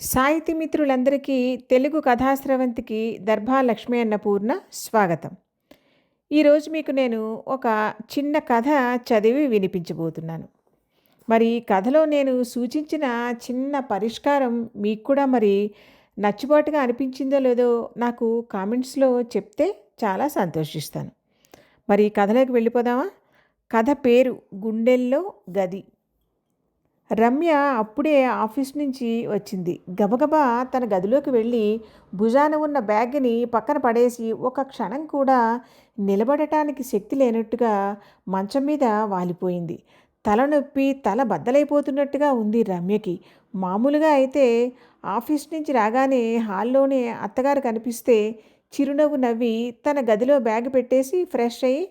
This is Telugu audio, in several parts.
సాహితీ మిత్రులందరికీ తెలుగు కథాశ్రవంతికి దర్భా లక్ష్మీ అన్నపూర్ణ స్వాగతం. ఈరోజు మీకు నేను ఒక చిన్న కథ చదివి వినిపించబోతున్నాను. మరి కథలో నేను సూచించిన చిన్న పరిష్కారం మీకు కూడా మరి నచ్చుబాటుగా అనిపించిందో లేదో నాకు కామెంట్స్లో చెప్తే చాలా సంతోషిస్తాను. మరి కథలోకి వెళ్ళిపోదామా? కథ పేరు గుండెల్లో గది. రమ్య అప్పుడే ఆఫీస్ నుంచి వచ్చింది. గబగబా తన గదిలోకి వెళ్ళి భుజాన ఉన్న బ్యాగ్ని పక్కన పడేసి ఒక క్షణం కూడా నిలబడటానికి శక్తి లేనట్టుగా మంచం మీద వాలిపోయింది. తలనొప్పి తల బద్దలైపోతున్నట్టుగా ఉంది రమ్యకి. మామూలుగా అయితే ఆఫీస్ నుంచి రాగానే హాల్లోనే అత్తగారు కనిపిస్తే చిరునవ్వు నవ్వి తన గదిలో బ్యాగ్ పెట్టేసి ఫ్రెష్ అయ్యి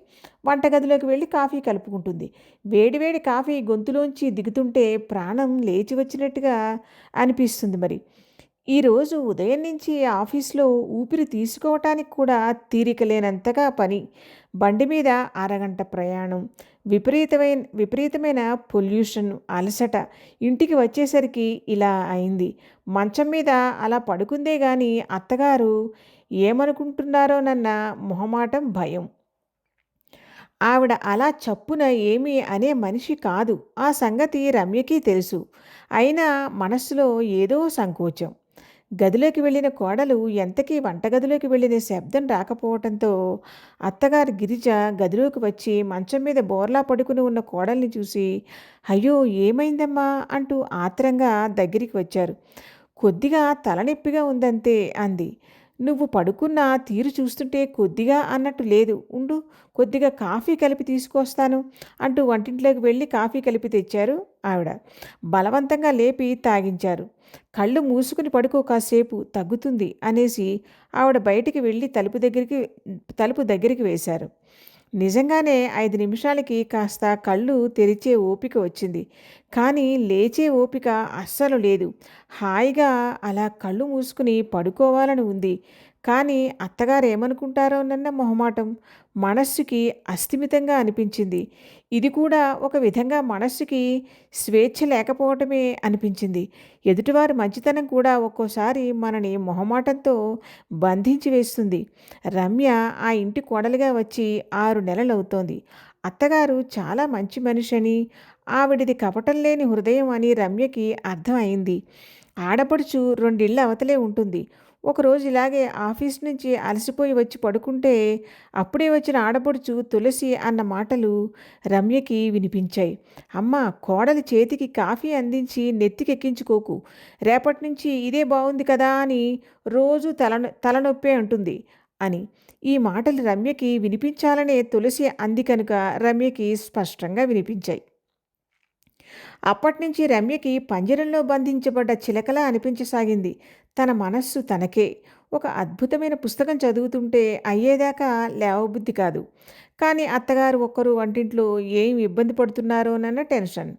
వంటగదిలోకి వెళ్ళి కాఫీ కలుపుకుంటుంది. వేడివేడి కాఫీ గొంతులోంచి దిగుతుంటే ప్రాణం లేచి వచ్చినట్టుగా అనిపిస్తుంది మరి. ఈరోజు ఉదయం నుంచి ఆఫీస్లో ఊపిరి తీసుకోవటానికి కూడా తీరిక లేనంతగా పని. బండి మీద అరగంట ప్రయాణం. విపరీతమైన విపరీతమైన పొల్యూషన్ అలసట ఇంటికి వచ్చేసరికి ఇలా అయింది. మంచం మీద అలా పడుకుందే కానీ అత్తగారు ఏమనుకుంటున్నారోనన్న మొహమాటం భయం. ఆవిడ అలా చప్పున ఏమీ అనే మనిషి కాదు. ఆ సంగతి రమ్యకి తెలుసు. అయినా మనస్సులో ఏదో సంకోచం. గదిలోకి వెళ్ళిన కోడలు ఎంతకీ వంటగదిలోకి వెళ్ళిన శబ్దం రాకపోవడంతో అత్తగారు గిరిజ గదిలోకి వచ్చి మంచం మీద బోర్లా పడుకుని ఉన్న కోడల్ని చూసి అయ్యో ఏమైందమ్మా? అంటూ ఆత్రంగా దగ్గరికి వచ్చారు. కొద్దిగా తలనొప్పిగా ఉందంతే అంది. నువ్వు పడుకున్న తీరు చూస్తుంటే కొద్దిగా అన్నట్టు లేదు. ఉండు కొద్దిగా కాఫీ కలిపి తీసుకొస్తాను అంటూ వంటింట్లోకి వెళ్ళి కాఫీ కలిపి తెచ్చారు ఆవిడ. బలవంతంగా లేపి తాగించారు. కళ్ళు మూసుకుని పడుకో కాసేపు తగ్గుతుంది అనేసి ఆవిడ బయటికి వెళ్ళి తలుపు దగ్గరికి తలుపు దగ్గరికి వేశారు. నిజంగానే ఐదు నిమిషాలకి కాస్త కళ్ళు తెరిచే ఓపిక వచ్చింది. కానీ లేచే ఓపిక అస్సలు లేదు. హాయిగా అలా కళ్ళు మూసుకుని పడుకోవాలని ఉంది. కానీ అత్తగారు ఏమనుకుంటారోనన్న మొహమాటం మనస్సుకి అస్థిమితంగా అనిపించింది. ఇది కూడా ఒక విధంగా మనస్సుకి స్వేచ్ఛ లేకపోవటమే అనిపించింది. ఎదుటివారి మంచితనం కూడా ఒక్కోసారి మనని మొహమాటంతో బంధించి వేస్తుంది. రమ్య ఆ ఇంటి కోడలిగా వచ్చి ఆరు నెలలవుతోంది అత్తగారు చాలా మంచి మనిషి అని ఆవిడిది కపటం లేని హృదయం అని రమ్యకి అర్థం అయింది. ఆడపడుచు రెండిళ్ళ అవతలే ఉంటుంది. ఒకరోజు ఇలాగే ఆఫీస్ నుంచి అలసిపోయి వచ్చి పడుకుంటే అప్పుడే వచ్చిన ఆడపడుచు తులసి అన్న మాటలు రమ్యకి వినిపించాయి. అమ్మ కోడలి చేతికి కాఫీ అందించి నెత్తికెక్కించుకోకు. రేపటి నుంచి ఇదే బాగుంది కదా అని రోజు తల తలనొప్పే అంటుంది అని. ఈ మాటలు రమ్యకి వినిపించాలనే తులసి అంది కనుక రమ్యకి స్పష్టంగా వినిపించాయి. అప్పటినుంచి రమ్యకి పంజరంలో బంధించబడ్డ చిలకలా అనిపించసాగింది. తన మనస్సు తనకే. ఒక అద్భుతమైన పుస్తకం చదువుతుంటే అయ్యేదాకా లేవబుద్ధి కాదు. కానీ అత్తగారు ఒక్కరు వంటింట్లో ఏం ఇబ్బంది పడుతున్నారోనన్న టెన్షన్.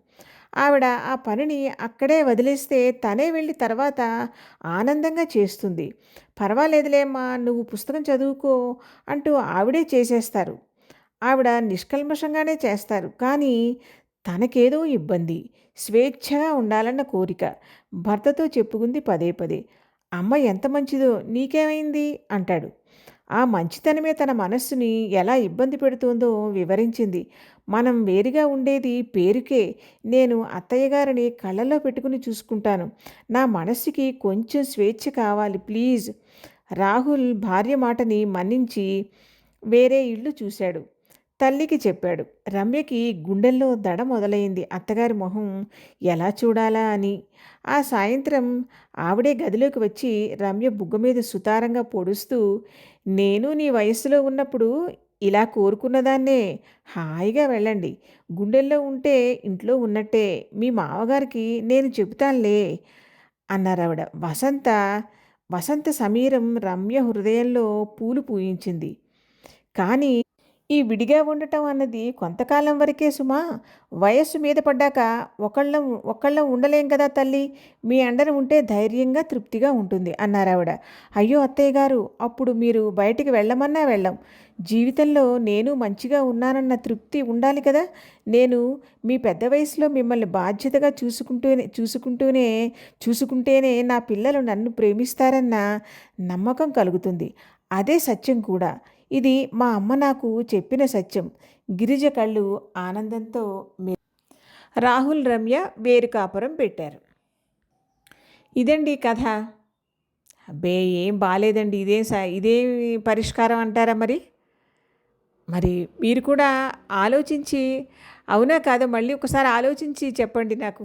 ఆవిడ ఆ పనిని అక్కడే వదిలేస్తే తనే వెళ్ళి తర్వాత ఆనందంగా చేస్తుంది. పర్వాలేదులేమ్మా నువ్వు పుస్తకం చదువుకో అంటూ ఆవిడే చేసేస్తారు. ఆవిడ నిష్కల్మషంగానే చేస్తారు. కానీ తనకేదో ఇబ్బంది స్వేచ్ఛగా ఉండాలన్న కోరిక. భర్తతో చెప్పుకుంది పదే పదే. అమ్మ ఎంత మంచిదో నీకేమైంది? అంటాడు. ఆ మంచితనమే తన మనస్సుని ఎలా ఇబ్బంది పెడుతుందో వివరించింది. మనం వేరుగా ఉండేది పేరుకే. నేను అత్తయ్య గారిని కళ్ళలో పెట్టుకుని చూసుకుంటాను. నా మనస్సుకి కొంచెం స్వేచ్ఛ కావాలి ప్లీజ్. రాహుల్ భార్య మాటని మన్నించి వేరే ఇల్లు చూశాడు. తల్లికి చెప్పాడు. రమ్యకి గుండెల్లో దడ మొదలైంది. అత్తగారి మొహం ఎలా చూడాలా అని. ఆ సాయంత్రం ఆవిడే గదిలోకి వచ్చి రమ్య బుగ్గ మీద సుతారంగా పొడుస్తూ నేను నీ వయస్సులో ఉన్నప్పుడు ఇలా కోరుకున్నదాన్నే హాయిగా వెళ్ళండి. గుండెల్లో ఉంటే ఇంట్లో ఉన్నట్టే. మీ మామగారికి నేను చెబుతానులే అన్నారావిడ. వసంత వసంత సమీరం రమ్య హృదయంలో పూలు పూయించింది. కానీ ఈ విడిగా ఉండటం అన్నది కొంతకాలం వరకే సుమా. వయస్సు మీద పడ్డాక ఒకళ్ళం ఒకళ్ళం ఉండలేం కదా తల్లి. మీ అండను ఉంటే ధైర్యంగా తృప్తిగా ఉంటుంది అన్నారావిడ అయ్యో అత్తయ్య గారు అప్పుడు మీరు బయటికి వెళ్ళమన్నా వెళ్ళం. జీవితంలో నేను మంచిగా ఉన్నానన్న తృప్తి ఉండాలి కదా. నేను మీ పెద్ద వయసులో మిమ్మల్ని బాధ్యతగా చూసుకుంటూనే చూసుకుంటూనే చూసుకుంటేనే నా పిల్లలు నన్ను ప్రేమిస్తారన్న నమ్మకం కలుగుతుంది. అదే సత్యం కూడా. ఇది మా అమ్మ నాకు చెప్పిన సత్యం. గిరిజ కళ్ళు ఆనందంతో మే రాహుల్ రమ్య వేరు కాపురం పెట్టారు. ఇదండి కథ. అబ్బే ఏం బాగాలేదండి ఇదే సా ఇదే పరిష్కారం అంటారా మరి? మరి మీరు కూడా ఆలోచించి అవునా కాదు? మళ్ళీ ఒకసారి ఆలోచించి చెప్పండి నాకు.